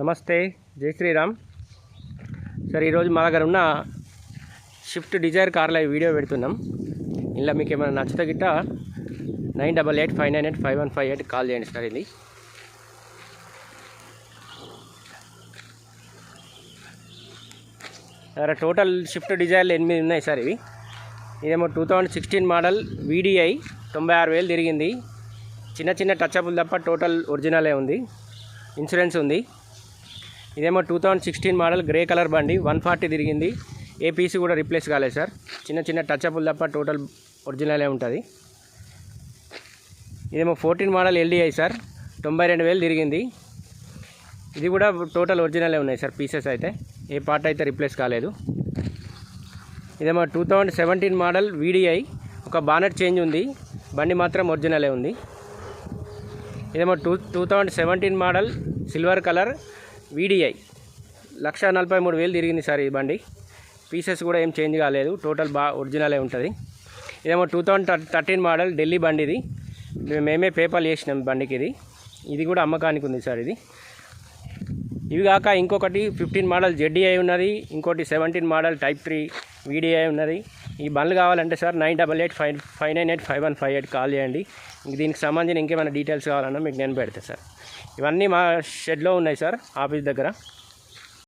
నమస్తే జై శ్రీరామ్. సార్ ఈరోజు మా దగ్గర ఉన్న షిఫ్ట్ డిజైర్ కార్ల వీడియో పెడుతున్నాం. ఇలా మీకు ఏమైనా నచ్చితే గిట్ట nine double eight five nine eight five one five eight call చేయండి సార్ ఇది. సార్ టోటల్ షిఫ్ట్ డిజైర్లు ఎనిమిది ఉన్నాయి సార్ ఇవి. ఇదేమో two thousand sixteen model VDI తొంభై ఆరు వేలు తిరిగింది. చిన్న చిన్న టచ్అప్లు తప్ప టోటల్ ఒరిజినలే ఉంది. ఇన్సూరెన్స్ ఉంది. ఇదేమో two thousand sixteen model grey colour బండి వన్ ఫార్టీ తిరిగింది. ఏ పీసీ కూడా రీప్లేస్ కాలేదు సార్. చిన్న చిన్న టచ్అప్లు తప్ప టోటల్ ఒరిజినలే ఉంటుంది. ఇదేమో ఫోర్టీన్ మోడల్ ఎల్డిఐ సార్. తొంభై రెండు వేలు తిరిగింది. ఇది కూడా టోటల్ ఒరిజినలే ఉన్నాయి సార్ పీసెస్ అయితే. ఏ పార్ట్ అయితే రీప్లేస్ కాలేదు. ఇదేమో two thousand seventeen model VDI ఒక బానెట్ చేంజ్ ఉంది. బండి మాత్రం ఒరిజినలే ఉంది. ఇదేమో two two thousand seventeen model silver colour. VDI lakh నలభై మూడు వేలు తిరిగింది సార్ ఈ బండి. పీసెస్ కూడా ఏం చేంజ్ కాలేదు. టోటల్ బా ఒరిజినలే ఉంటుంది. ఇదేమో two thousand thirteen model Delhi బండి ఇది. మేమే పేపర్లు చేసినాం బండికి ఇది. ఇది కూడా అమ్మకానికి ఉంది సార్ ఇది. ఇవి కాక ఇంకొకటి ఫిఫ్టీన్ మోడల్ జెడ్డీఐ ఉన్నది. ఇంకోటి seventeen model type three VDI ఉన్నది. ఈ బండ్లు కావాలంటే sir nine double eight five five nine eight five one five eight call చేయండి. ఇంక దీనికి సంబంధించిన ఇంకేమైనా డీటెయిల్స్ కావాలన్నా మీకు నేను పెడతా సార్. ఇవన్నీ మా షెడ్లో ఉన్నాయి సార్ ఆఫీస్ దగ్గర.